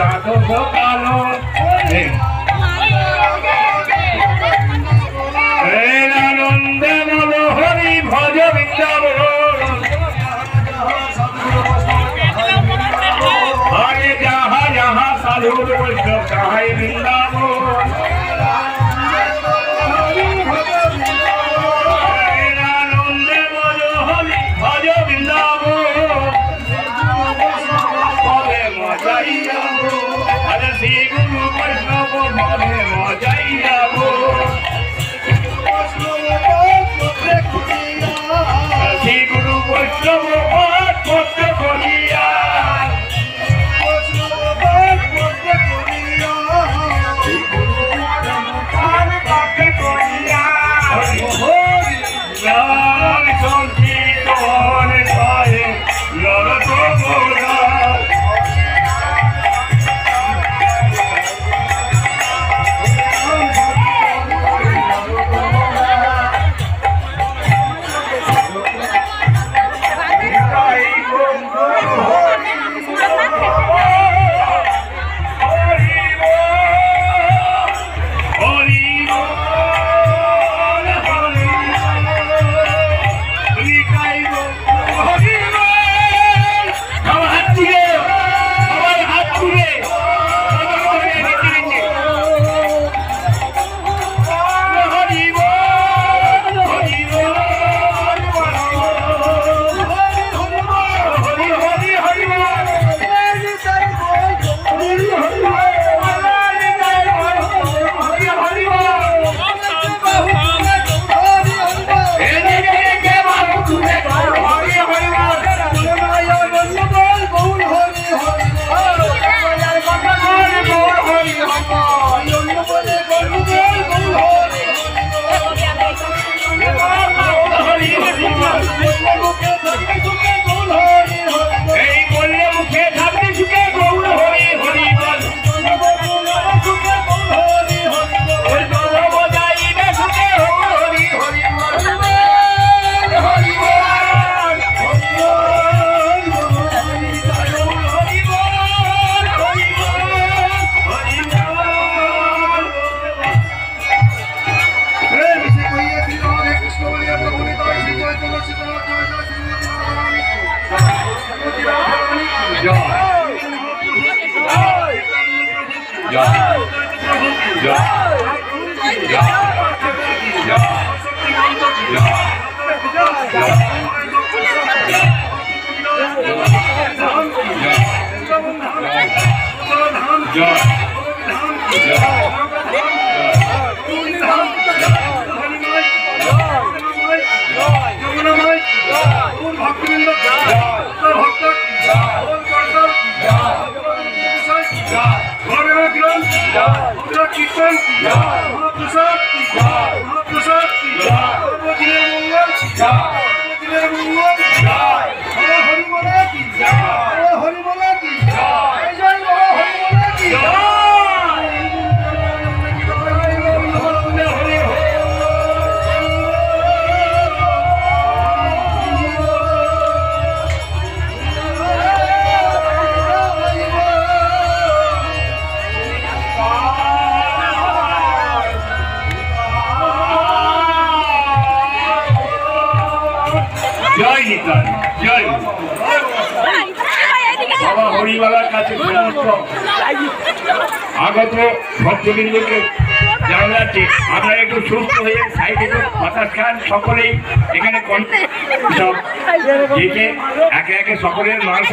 જાતો ગોપાલો. You. Yeah. কীর্তন মহাপ্রসাদ মহাপ্রসাদ সর্বদিনের মঙ্গল জয় নিতাই জয়। বাবা হরিবালার কাছে আগত ভক্তবৃন্দকে জানাচ্ছি আপনারা একটু সুস্থ হয়ে সাইডে বাতাস খান, সকলেই এখানে একে একে সকলের মাংস